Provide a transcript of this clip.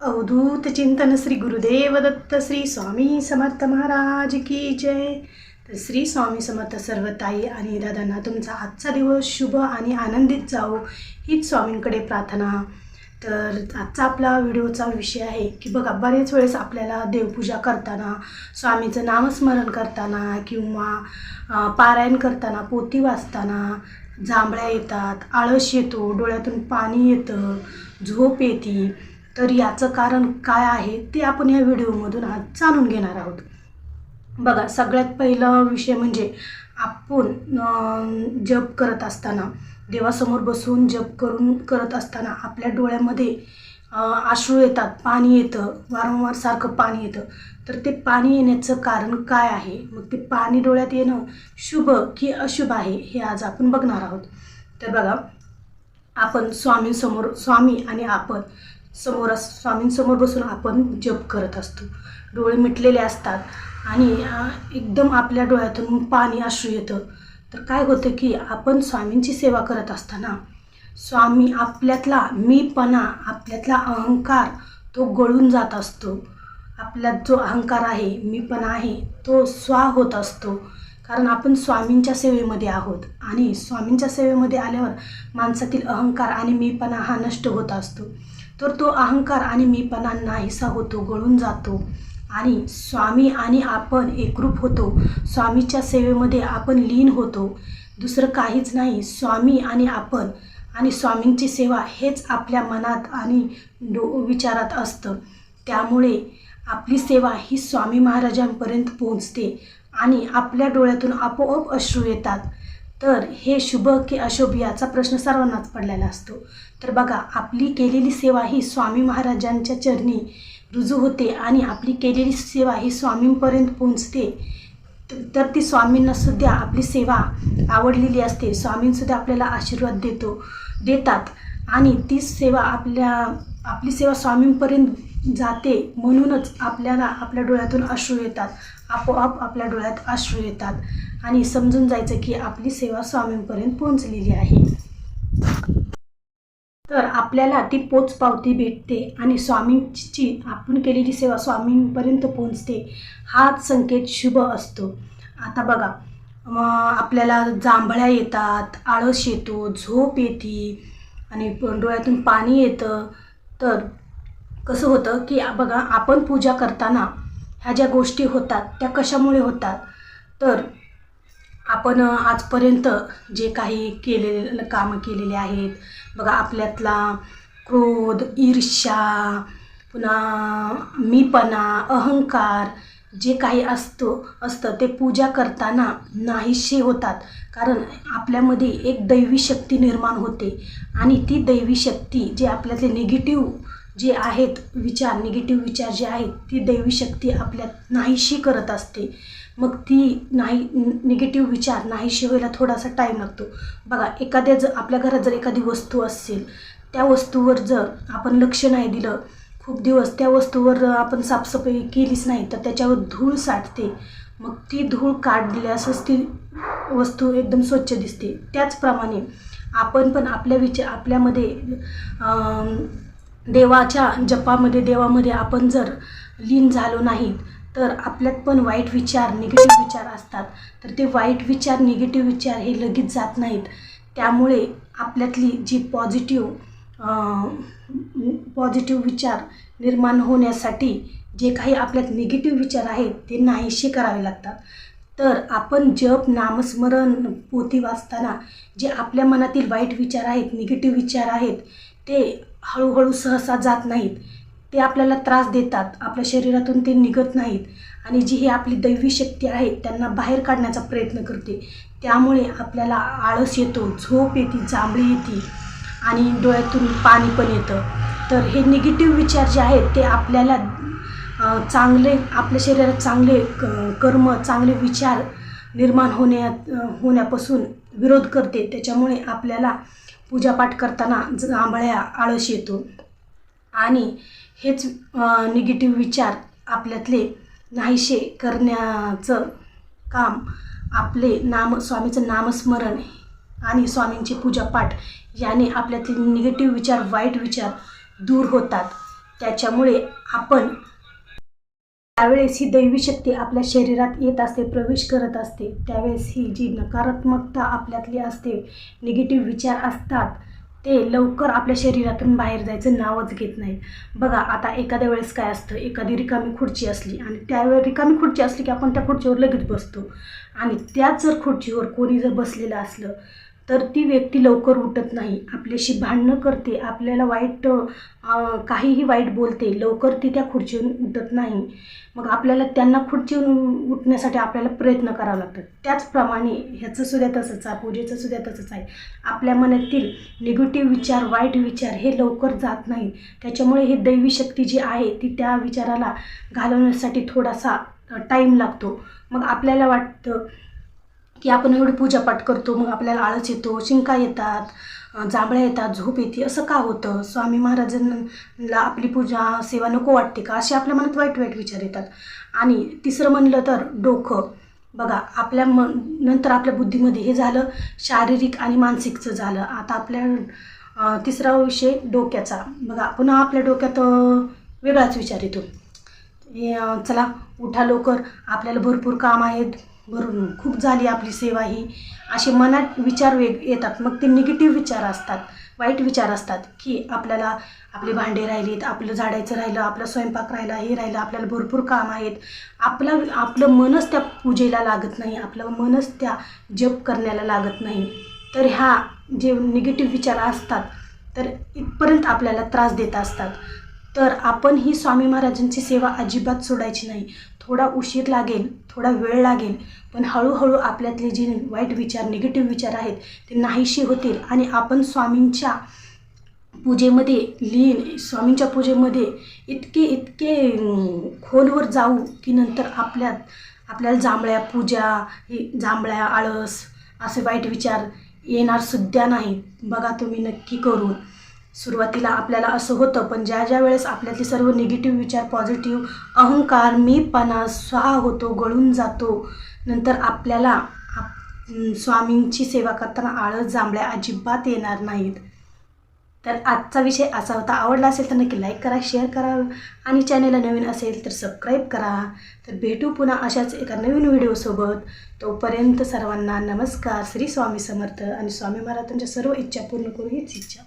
अवधूत चिंतन श्री गुरुदेव दत्त श्री स्वामी समर्थ महाराज की जय. तर श्री स्वामी समर्थ सर्व ताई आणि दादांना तुमचा आजचा दिवस शुभ आणि आनंदित जाओ हीच स्वामींकडे प्रार्थना. तर आजचा आपला व्हिडिओचा विषय आहे की बघा बरेच वेळेस आपल्याला देवपूजा करताना स्वामीचं नामस्मरण करताना किंवा पारायण करताना पोती वाचताना जांभळ्या येतात आळस येतो डोळ्यातून पाणी येतं झोप येते. तर याचं कारण काय आहे ते आपण या व्हिडिओमधून आज जाणून घेणार आहोत. बघा सगळ्यात पहिला विषय म्हणजे आपण जप करत असताना देवासमोर बसून जप करून करत असताना आपल्या डोळ्यामध्ये आश्रू येतात पाणी येतं वारंवार सारखं पाणी येतं. तर ते पाणी येण्याचं कारण काय आहे? मग ते पाणी डोळ्यात येणं शुभ की अशुभ आहे हे आज आपण बघणार आहोत. तर बघा आपण स्वामींसमोर स्वामी आणि आपण समोर स्वामींसमोर बसून आपण जप करत असतो. डोळे मिटलेले असतात आणि एकदम आपल्या डोळ्यातून पाणी अश्रू येतं. तर काय होतं की आपण स्वामींची सेवा करत असताना स्वामी आपल्यातला मीपणा आपल्यातला अहंकार तो गळून जात असतो. आपल्यात जो अहंकार आहे मीपणा आहे तो स्वा होत असतो. कारण आपण स्वामींच्या सेवेमध्ये आहोत आणि स्वामींच्या सेवेमध्ये आल्यावर माणसातील अहंकार आणि मीपणा हा नष्ट होत असतो. तर तो अहंकार आणि मीपणा नाहीसा होतो गळून जातो. आणि स्वामी आणि आपण एकरूप होतो. स्वामीच्या सेवेमध्ये आपण लीन होतो. दुसरं काहीच नाही. स्वामी आणि आपण आणि स्वामींची सेवा हेच आपल्या मनात आणि डो विचारात असतं. त्यामुळे आपली सेवा ही स्वामी महाराजांपर्यंत पोहोचते आणि आपल्या डोळ्यातून आपोआप अश्रू येतात. तर हे शुभ की अशुभ याचा प्रश्न सर्वांनाच पडलेला असतो. तर बघा आपली केलेली सेवा ही स्वामी महाराजांच्या चरणी रुजू होते आणि आपली केलेली सेवा ही स्वामींपर्यंत पोहोचते. तर ती स्वामींना सुद्धा आपली सेवा आवडलेली असते. स्वामींसुद्धा आपल्याला आशीर्वाद देतो देतात आणि ती सेवा आपल्या आपली सेवा स्वामींपर्यंत जाते म्हणूनच आपल्याला आपल्या डोळ्यातून अश्रू येतात. आपोआप आपल्या डोळ्यात अश्रू येतात आणि समजून जायचं की आपली सेवा स्वामींपर्यंत पोहोचलेली आहे. तर आपल्याला ती पोचपावती भेटते आणि स्वामींची आपण केलेली सेवा स्वामींपर्यंत पोहोचते हाच संकेत शुभ असतो. आता बघा मग आपल्याला जांभळ्या येतात आळस येतो झोप येते आणि डोळ्यातून पाणी येतं. तर कसं होतं की बघा आपण पूजा करताना ह्या ज्या गोष्टी होतात त्या कशामुळे होतात? तर आपण आजपर्यंत जे काही केलेले कामं केलेले आहेत बघा आपल्यातला क्रोध ईर्ष्या पुन्हा मीपणा अहंकार जे काही असतो असतं ते पूजा करताना नाहीसे होतात. कारण आपल्यामध्ये एक दैवी शक्ती निर्माण होते आणि ती दैवी शक्ती जे आपल्यातले निगेटिव्ह जे आहेत विचार निगेटिव्ह विचार जे आहेत ती दैवी शक्ती आपल्यात नाहीशी करत असते. मग ती नाही निगेटिव्ह विचार नाहीशी व्हायला थोडासा टाईम लागतो. बघा एखाद्या जर आपल्या घरात जर एखादी वस्तू असेल त्या वस्तूवर जर आपण लक्ष नाही दिलं खूप दिवस त्या वस्तूवर आपण साफसफाई केलीच नाही तर त्याच्यावर धूळ साठते. मग ती धूळ काढल्यासच ती वस्तू एकदम स्वच्छ दिसते. त्याचप्रमाणे आपण पण आपल्या विचार आपल्यामध्ये देवाच्या जपामध्ये देवामध्ये आपण जर लीन झालो नाहीत तर आपल्यात पण वाईट विचार निगेटिव्ह विचार असतात. तर ते वाईट विचार निगेटिव्ह विचार हे लगेच जात नाहीत. त्यामुळे आपल्यातली जी पॉझिटिव्ह पॉझिटिव्ह विचार निर्माण होण्यासाठी जे काही आपल्यात निगेटिव्ह विचार आहेत ते नाहीसे करावे लागतात. तर आपण जप नामस्मरण पोथी वाचताना जे आपल्या मनातील वाईट विचार आहेत निगेटिव्ह विचार आहेत ते हळूहळू सहसा जात नाहीत. ते आपल्याला त्रास देतात. आपल्या शरीरातून ते निघत नाहीत. आणि जी ही आपली दैवी शक्ती आहे त्यांना बाहेर काढण्याचा प्रयत्न करते. त्यामुळे आपल्याला आळस येतो झोप येते जांभळी येते आणि डोळ्यातून पाणी पण येतं. तर हे निगेटिव्ह विचार जे आहेत ते आपल्याला चांगले आपल्या शरीरात चांगले क- कर्म चांगले विचार निर्माण होण्या होण्यापासून विरोध करते. त्याच्यामुळे आपल्याला पूजापाठ करताना जांभळ्या आळस येतो. आणि हेच निगेटिव्ह विचार आपल्यातले नाहीशे करण्याचं काम आपले नाम स्वामीचं नामस्मरण आणि स्वामींची पूजापाठ याने आपल्यातील निगेटिव्ह विचार वाईट विचार दूर होतात. त्याच्यामुळे आपण त्यावेळेस ही दैवी शक्ती आपल्या शरीरात येत असते प्रवेश करत असते त्यावेळेस ही जी नकारात्मकता आपल्यातली असते निगेटिव्ह विचार असतात ते लवकर आपल्या शरीरातून बाहेर जायचं नावच घेत नाही. बघा आता एखाद्या वेळेस काय असतं एखादी रिकामी खुर्ची असली आणि त्यावेळेस रिकामी खुर्ची असली की आपण त्या खुर्चीवर लगेच बसतो. आणि त्याच जर खुर्चीवर कोणी जर बसलेलं असलं तर ती व्यक्ती लवकर उठत नाही. आपल्याशी भांडणं करते. आपल्याला वाईट काहीही वाईट बोलते. लवकर ती त्या खुर्चीवरून उठत नाही. मग आपल्याला त्यांना खुर्चीवरून उठण्यासाठी आपल्याला प्रयत्न करावा लागतात. त्याचप्रमाणे ह्याचं सुद्धा तसंच आहे. पूजेचं सुद्धा तसंच आहे. आपल्या मनातील निगेटिव्ह विचार वाईट विचार हे लवकर जात नाही त्याच्यामुळे ही दैवी शक्ती जी आहे ती त्या विचाराला घालवण्यासाठी थोडासा टाईम लागतो. मग आपल्याला वाटतं की आपण एवढी पूजापाठ करतो मग आपल्याला आळस येतो शिंका येतात जांभळ्या येतात झोप येते असं का होतं? स्वामी महाराजांना आपली पूजा सेवा नको वाटते का? असे आपल्या मनात वाईट वाईट विचार येतात. आणि तिसरं म्हणलं तर डोकं. बघा आपल्या मन नंतर आपल्या बुद्धीमध्ये हे झालं शारीरिक आणि मानसिकचं झालं. आता आपल्या तिसरा विषय डोक्याचा. बघा पुन्हा आपल्या डोक्यात वेगळाच विचार येतो. हे, चला उठा लवकर. आपल्याला भरपूर काम आहेत. भरून खूप झाली आपली सेवा ही. असे मनात विचार वेग येतात. मग ते निगेटिव्ह विचार असतात. वाईट विचार असतात की आपल्याला आपले भांडे राहिलीत आपलं झाडायचं राहिलं आपलं स्वयंपाक राहिला हे राहिलं आपल्याला भरपूर काम आहेत. आपलं आपलं मनच त्या पूजेला लागत नाही. आपलं मनच त्या जप करण्याला लागत नाही. तर ह्या जे निगेटिव्ह विचार असतात तर इथपर्यंत आपल्याला त्रास देत असतात. तर आपण ही स्वामी महाराजांची सेवा अजिबात सोडायची नाही. थोडा उशीर लागेल थोडा वेळ लागेल पण हळूहळू आपल्यातले जे वाईट विचार निगेटिव्ह विचार आहेत ते नाहीशी होतील. आणि आपण स्वामींच्या पूजेमध्ये लीन स्वामींच्या पूजेमध्ये इतके इतके खोलवर जाऊ की नंतर आपल्यात आपल्याला जांभळ्या पूजा हे जांभळ्या आळस असे वाईट विचार येणार सुद्धा नाही बघा तुम्ही नक्की करून. सुरुवातीला आपल्याला असं होतं पण ज्या ज्या वेळेस आपल्यातले सर्व निगेटिव्ह विचार पॉझिटिव्ह अहंकार मीपणा स्वाहा होतो गळून जातो नंतर आपल्याला आप- स्वामींची सेवा करताना आळस जांभळ्या अजिबात येणार नाहीत. तर आजचा विषय असा होता. आवडला असेल तर नक्की लाईक करा शेअर करा आणि चॅनेलला नवीन असेल तर सबस्क्राईब करा. तर भेटू पुन्हा अशाच एका नवीन व्हिडिओसोबत तोपर्यंत सर्वांना नमस्कार. श्री स्वामी समर्थ आणि स्वामी महाराजांच्या सर्व इच्छा पूर्ण करू हीच इच्छा.